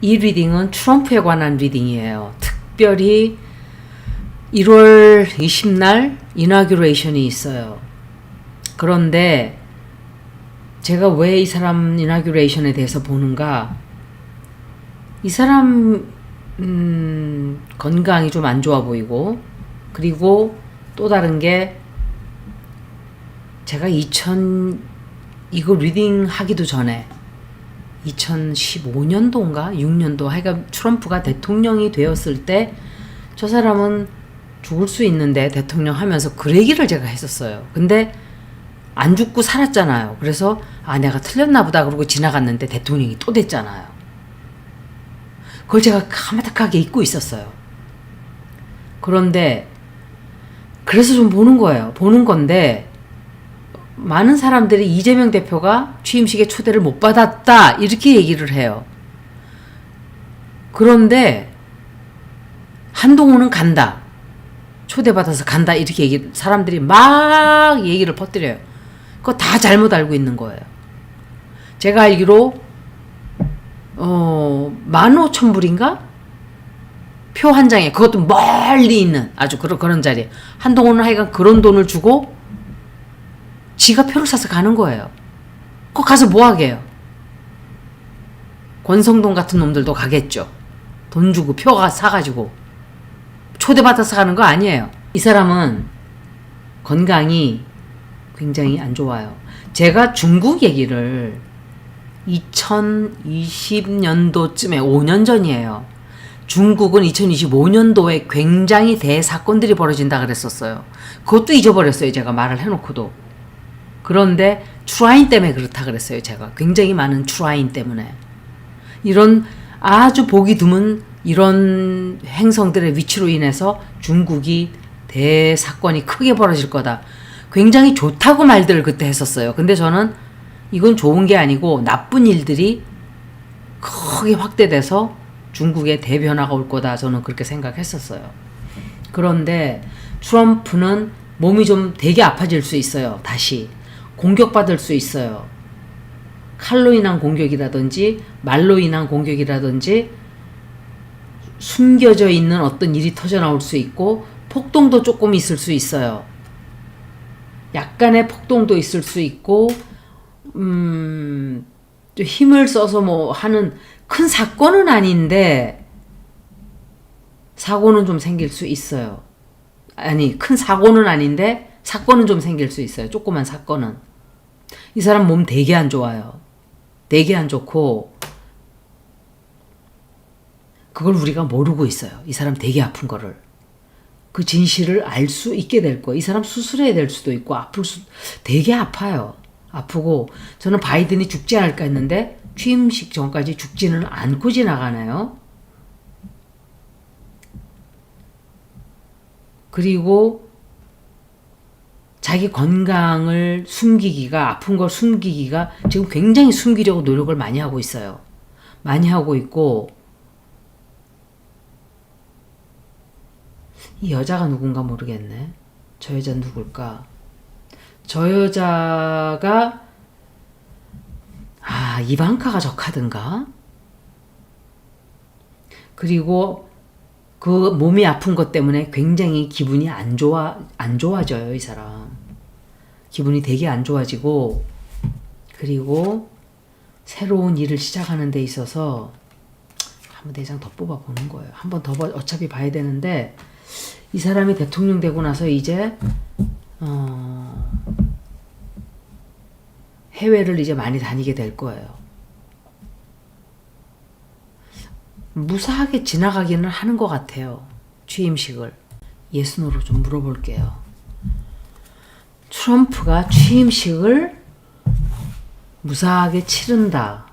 이 리딩은 트럼프에 관한 리딩이에요. 특별히 1월 20날 이나규레이션이 있어요. 그런데 제가 왜 이 사람 이나규레이션에 대해서 보는가? 이 사람 음, 건강이 좀 안 좋아 보이고 그리고 또 다른 게 제가 2000 이거 리딩 하기도 전에 2015년도인가 6년도 하여간 트럼프가 대통령이 되었을 때 저 사람은 죽을 수 있는데 대통령 하면서 그 얘기를 제가 했었어요. 근데 안 죽고 살았잖아요. 그래서 아 내가 틀렸나 보다 그러고 지나갔는데 대통령이 또 됐잖아요. 그걸 제가 까마득하게 잊고 있었어요. 그런데 그래서 좀 보는 거예요. 보는 건데 많은 사람들이 이재명 대표가 취임식에 초대를 못 받았다 이렇게 얘기를 해요. 그런데 한동훈은 간다. 초대받아서 간다 이렇게 얘기 사람들이 막 얘기를 퍼뜨려요. 그거 다 잘못 알고 있는 거예요. 제가 알기로 어, 만 오천 불인가? 표 한 장에 그것도 멀리 있는 아주 그런 그런 자리. 한동훈은 하여간 그런 돈을 주고 지가 표를 사서 가는 거예요. 거 가서 뭐 하게요? 권성동 같은 놈들도 가겠죠. 돈 주고 표가 사가지고 초대받아서 가는 거 아니에요. 이 사람은 건강이 굉장히 안 좋아요. 제가 중국 얘기를 2020년도쯤에 5년 전이에요. 중국은 2025년도에 굉장히 대사건들이 벌어진다 그랬었어요. 그것도 잊어버렸어요. 제가 말을 해놓고도. 그런데 트라인 때문에 그렇다 그랬어요. 제가 굉장히 많은 트라인 때문에 이런 아주 보기 드문 이런 행성들의 위치로 인해서 중국이 대사건이 크게 벌어질 거다. 굉장히 좋다고 말들을 그때 했었어요. 근데 저는 이건 좋은 게 아니고 나쁜 일들이 크게 확대돼서 중국에 대변화가 올 거다. 저는 그렇게 생각했었어요. 그런데 트럼프는 몸이 좀 되게 아파질 수 있어요. 다시. 공격받을 수 있어요. 칼로 인한 공격이라든지 말로 인한 공격이라든지 숨겨져 있는 어떤 일이 터져 나올 수 있고 폭동도 조금 있을 수 있어요. 약간의 폭동도 있을 수 있고 음, 좀 힘을 써서 뭐 하는 큰 사건은 아닌데 사고는 좀 생길 수 있어요. 아니 큰 사고는 아닌데 사건은 좀 생길 수 있어요. 조그만 사건은. 이 사람 몸 되게 안 좋아요. 되게 안 좋고 그걸 우리가 모르고 있어요. 이 사람 되게 아픈 거를. 그 진실을 알 수 있게 될 거예요. 이 사람 수술해야 될 수도 있고 아플 수 되게 아파요. 아프고 저는 바이든이 죽지 않을까 했는데 취임식 전까지 죽지는 않고 지나가나요? 그리고 자기 건강을 숨기기가 아픈 걸 숨기기가 지금 굉장히 숨기려고 노력을 많이 하고 있어요. 많이 하고 있고 이 여자가 누군가 모르겠네. 저 여자 누굴까? 저 여자가 아 이방카가 저 카든가? 그리고 그 몸이 아픈 것 때문에 굉장히 기분이 안 좋아 안 좋아져요 이 사람 기분이 되게 안 좋아지고 그리고 새로운 일을 시작하는 데 있어서 한번 내장 더 뽑아 보는 거예요 한번더 어차피 봐야 되는데 이 사람이 대통령 되고 나서 이제 어 해외를 이제 많이 다니게 될 거예요 무사하게 지나가기는 하는 것 같아요. 취임식을. 예순으로 좀 물어볼게요. 트럼프가 취임식을 무사하게 치른다.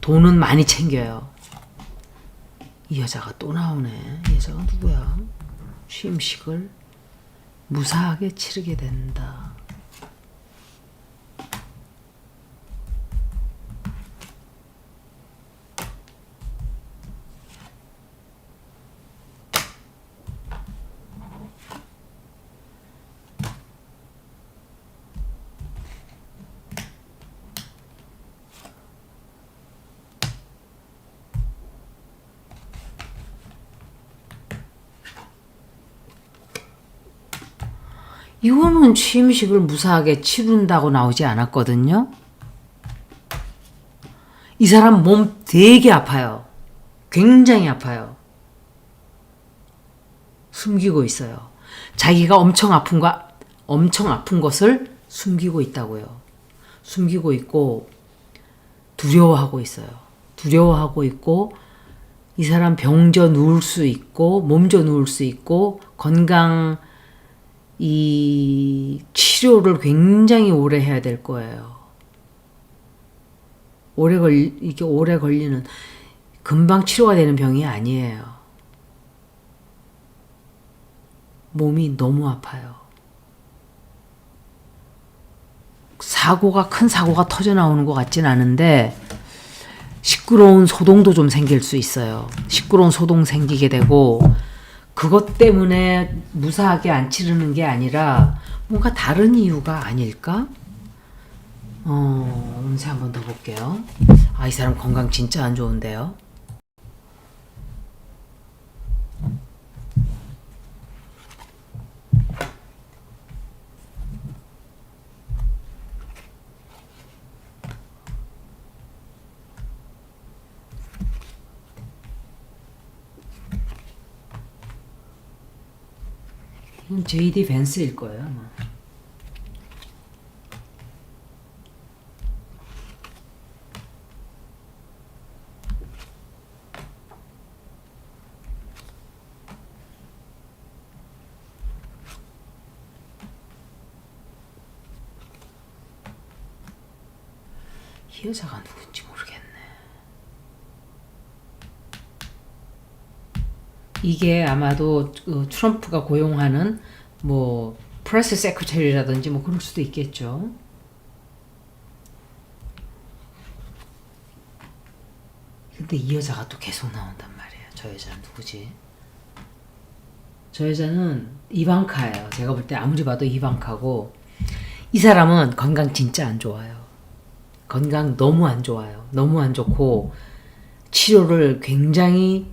돈은 많이 챙겨요. 이 여자가 또 나오네. 이 여자가 누구야? 취임식을 무사하게 치르게 된다. 이거는 취임식을 무사하게 치른다고 나오지 않았거든요. 이 사람 몸 되게 아파요. 굉장히 아파요. 숨기고 있어요. 자기가 엄청 아픈 거, 엄청 아픈 것을 숨기고 있다고요. 숨기고 있고, 두려워하고 있어요. 두려워하고 있고, 이 사람 병져 누울 수 있고, 몸져 누울 수 있고, 건강, 이 치료를 굉장히 오래 해야 될 거예요. 오래 걸, 이게 오래 걸리는, 금방 치료가 되는 병이 아니에요. 몸이 너무 아파요. 사고가, 큰 사고가 터져 나오는 것 같진 않은데, 시끄러운 소동도 좀 생길 수 있어요. 시끄러운 소동 생기게 되고, 그것 때문에 무사하게 안 치르는 게 아니라, 뭔가 다른 이유가 아닐까? 어, 운세 한번 더 볼게요. 아, 이 사람 건강 진짜 안 좋은데요. 이건 JD 벤스일 거예요, 아마. 이 여자가 누군지 모르겠네. 이게 아마도 그 트럼프가 고용하는 뭐 프레스 세크터리라든지 뭐 그럴 수도 있겠죠. 근데 이 여자가 또 계속 나온단 말이에요. 저 여자는 누구지? 저 여자는 이방카예요. 제가 볼 때 아무리 봐도 이방카고 이 사람은 건강 진짜 안 좋아요. 건강 너무 안 좋아요. 너무 안 좋고 치료를 굉장히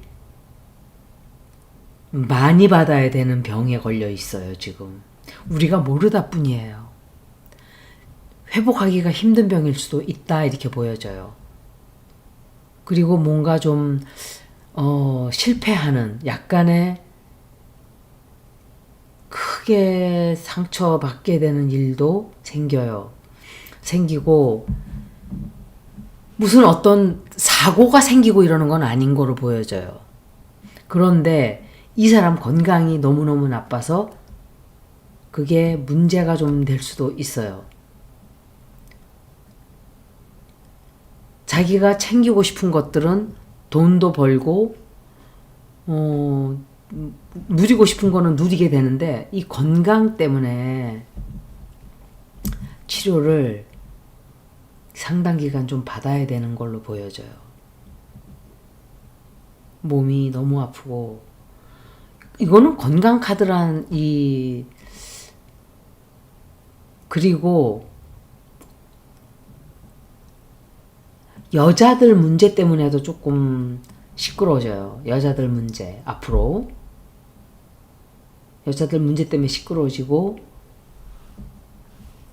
많이 받아야 되는 병에 걸려 있어요, 지금. 우리가 모르다 뿐이에요. 회복하기가 힘든 병일 수도 있다, 이렇게 보여져요. 그리고 뭔가 좀, 어, 실패하는 약간의 크게 상처받게 되는 일도 생겨요. 생기고, 무슨 어떤 사고가 생기고 이러는 건 아닌 거로 보여져요. 그런데 이 사람 건강이 너무너무 나빠서 그게 문제가 좀 될 수도 있어요. 자기가 챙기고 싶은 것들은 돈도 벌고, 어, 누리고 싶은 거는 누리게 되는데, 이 건강 때문에 치료를 상당 기간 좀 받아야 되는 걸로 보여져요. 몸이 너무 아프고, 이거는 건강 카드란 이 그리고 여자들 문제 때문에도 조금 시끄러워져요. 여자들 문제 앞으로 여자들 문제 때문에 시끄러워지고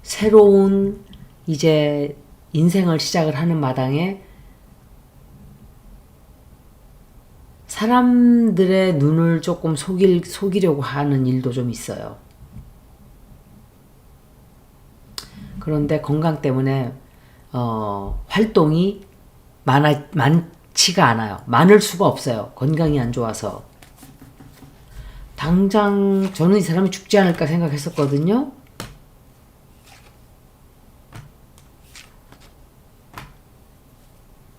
새로운 이제 인생을 시작을 하는 마당에 사람들의 눈을 조금 속일, 속이려고 하는 일도 좀 있어요. 그런데 건강 때문에, 어, 활동이 많아, 많지가 않아요. 많을 수가 없어요. 건강이 안 좋아서. 당장 저는 이 사람이 죽지 않을까 생각했었거든요.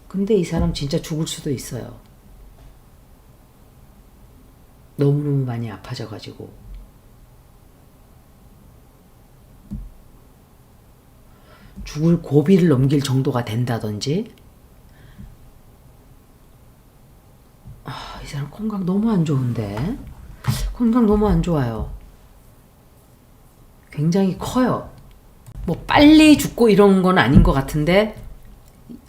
근데 이 사람 진짜 죽을 수도 있어요. 너무너무 많이 아파져가지고. 죽을 고비를 넘길 정도가 된다든지. 아, 이 사람 건강 너무 안 좋은데? 건강 너무 안 좋아요. 굉장히 커요. 뭐 빨리 죽고 이런 건 아닌 것 같은데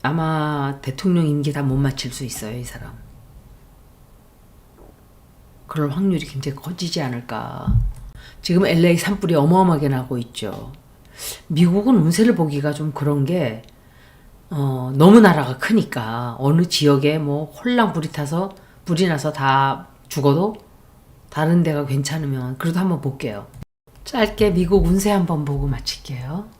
아마 대통령 임기 다 못 마칠 수 있어요, 이 사람. 그럴 확률이 굉장히 커지지 않을까. 지금 LA 산불이 어마어마하게 나고 있죠. 미국은 운세를 보기가 좀 그런 게 어, 너무 나라가 크니까 어느 지역에 뭐 홀랑 불이 타서 불이 나서 다 죽어도 다른 데가 괜찮으면 그래도 한번 볼게요. 짧게 미국 운세 한번 보고 마칠게요.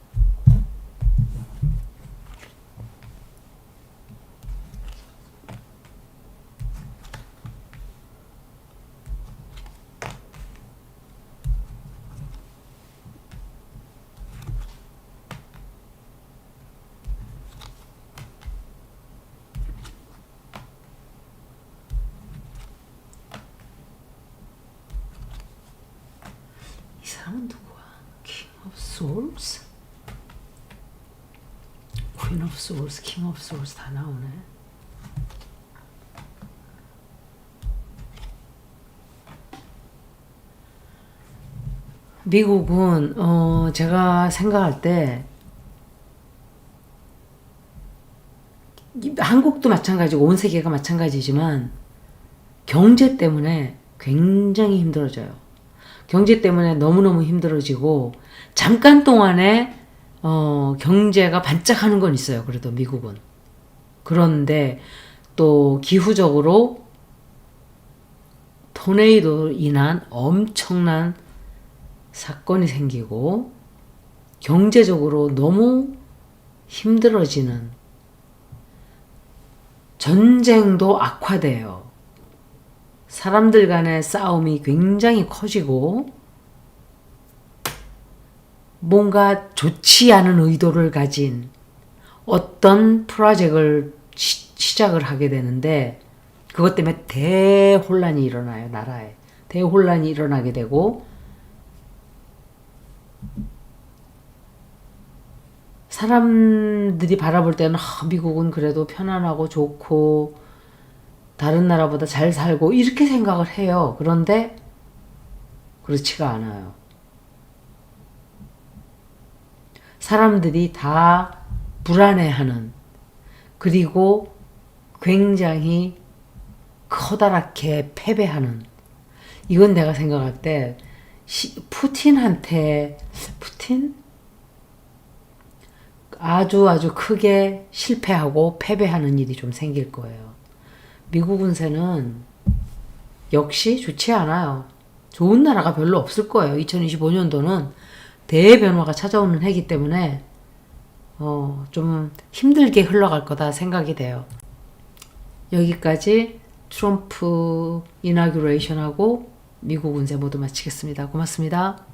이 사람은 누구야? King of Swords? Queen of Swords, King of Swords 다 나오네. 미국은 어 제가 생각할 때 이- 한국도 마찬가지고 온 세계가 마찬가지지만 경제 때문에 굉장히 힘들어져요. 경제 때문에 너무너무 힘들어지고 잠깐 동안에 어, 경제가 반짝하는 건 있어요. 그래도 미국은. 그런데 또 기후적으로 토네이도 인한 엄청난 사건이 생기고 경제적으로 너무 힘들어지는 전쟁도 악화돼요. 사람들 간의 싸움이 굉장히 커지고 뭔가 좋지 않은 의도를 가진 어떤 프로젝트를 시, 시작을 하게 되는데 그것 때문에 대혼란이 일어나요 나라에. 대혼란이 일어나게 되고 사람들이 바라볼 때는 아, 미국은 그래도 편안하고 좋고 다른 나라보다 잘 살고 이렇게 생각을 해요. 그런데 그렇지가 않아요. 사람들이 다 불안해하는 그리고 굉장히 커다랗게 패배하는 이건 내가 생각할 때 시, 푸틴한테 푸틴 아주 아주 크게 실패하고 패배하는 일이 좀 생길 거예요. 미국 운세는 역시 좋지 않아요. 좋은 나라가 별로 없을 거예요. 2025년도는 대변화가 찾아오는 해기 때문에 어, 좀 힘들게 흘러갈 거다 생각이 돼요. 여기까지 트럼프 이나규레이션하고 미국 운세 모두 마치겠습니다. 고맙습니다.